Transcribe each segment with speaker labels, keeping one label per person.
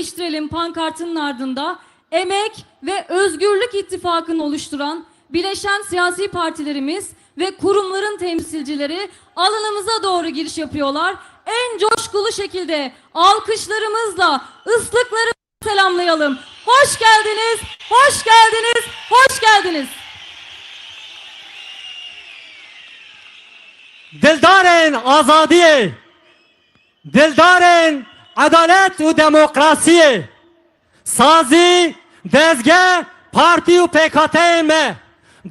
Speaker 1: değiştirelim pankartının ardında emek ve özgürlük ittifakını oluşturan bileşen siyasi partilerimiz ve kurumların temsilcileri alanımıza doğru giriş yapıyorlar. En coşkulu şekilde alkışlarımızla ıslıkları selamlayalım. Hoş geldiniz, hoş geldiniz, hoş geldiniz.
Speaker 2: Dildarın azadiye, dildarın عدالت و دموکراسی سازی دزگه پارتی و پیکاته مه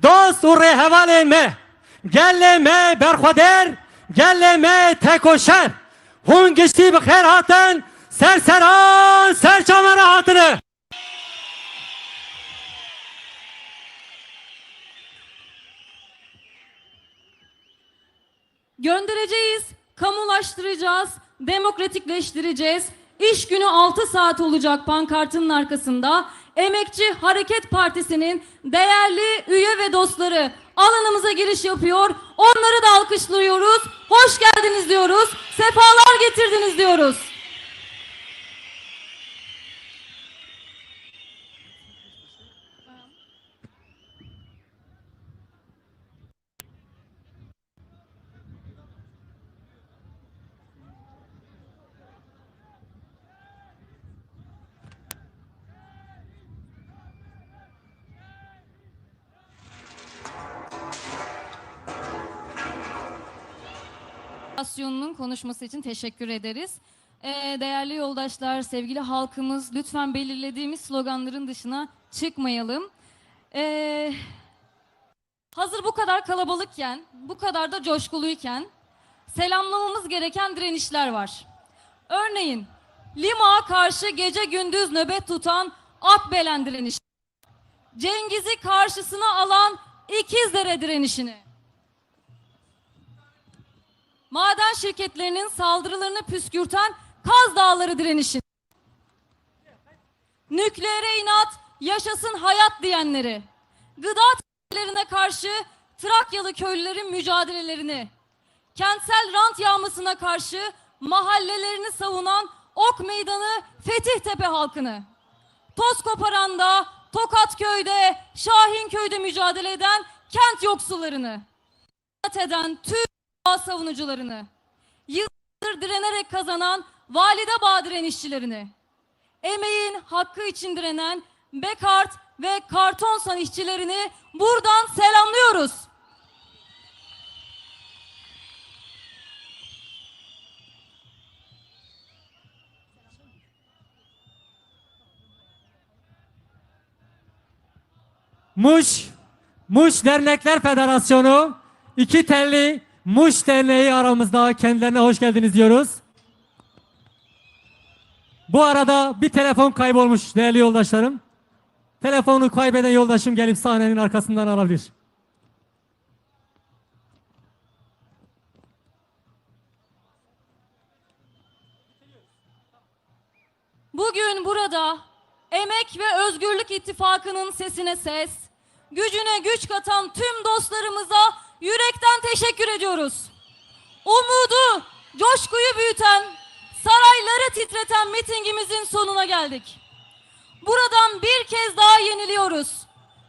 Speaker 2: دوست و رهوال مه گل مه برخودر گل مه تکوشر هون گشتی بخیر هاتن سر سران سر چامر هاتنه
Speaker 1: Göndereceğiz, kamulaştıracağız, demokratikleştireceğiz. İş günü 6 saat olacak pankartının arkasında. Emekçi Hareket Partisi'nin değerli üye ve dostları alanımıza giriş yapıyor. Onları da alkışlıyoruz. Hoş geldiniz diyoruz. Sefalar getirdiniz diyoruz. Federasyonunun konuşması için teşekkür ederiz. Ee, değerli yoldaşlar, sevgili halkımız lütfen belirlediğimiz sloganların dışına çıkmayalım. Ee, hazır bu kadar kalabalıkken, bu kadar da coşkuluyken selamlamamız gereken direnişler var. Örneğin Lima'a karşı gece gündüz nöbet tutan Akbelen direnişi. Cengiz'i karşısına alan İkizdere direnişini. Maden şirketlerinin saldırılarını püskürten Kaz Dağları direnişi. Nükleere inat, yaşasın hayat diyenleri. Gıda tehditlerine karşı Trakyalı köylülerin mücadelelerini. Kentsel rant yağmasına karşı mahallelerini savunan Ok Meydanı Fetih halkını. Toz koparanda, Tokatköy'de, Şahinköy'de mücadele eden kent yoksullarını. eden tüm doğa savunucularını, yıllardır direnerek kazanan Valide Bağ direnişçilerini, emeğin hakkı için direnen Bekart ve Kartonsan işçilerini buradan selamlıyoruz.
Speaker 2: Muş, Muş Dernekler Federasyonu, iki telli Muş Derneği aramızda kendilerine hoş geldiniz diyoruz. Bu arada bir telefon kaybolmuş değerli yoldaşlarım. Telefonu kaybeden yoldaşım gelip sahnenin arkasından alabilir.
Speaker 1: Bugün burada Emek ve Özgürlük İttifakı'nın sesine ses, gücüne güç katan tüm dostlarımıza yürekten teşekkür ediyoruz. Umudu, coşkuyu büyüten, sarayları titreten mitingimizin sonuna geldik. Buradan bir kez daha yeniliyoruz.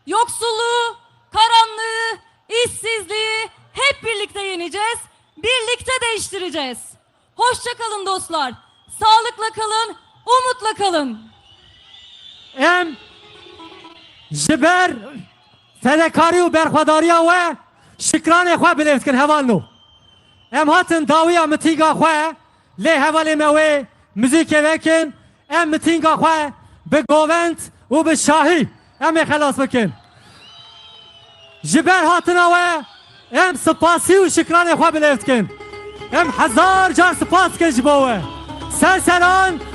Speaker 1: Yoksulluğu, karanlığı, işsizliği hep birlikte yeneceğiz, birlikte değiştireceğiz. Hoşça kalın dostlar. Sağlıkla kalın, umutla kalın.
Speaker 2: Em jiber fedekari u berxwedariya شکران خواه بلیفت کن هوا نو ام هاتن داویا متیگا خواه لی هوا لی موی مزیکی بکن ام متیگا خواه به گووند و به شاهی. ام خلاص بکن. جبر هاتن اوه ام سپاسی و شکران خواه بلیفت کن. ام هزار جار سپاس کن جبوه. سر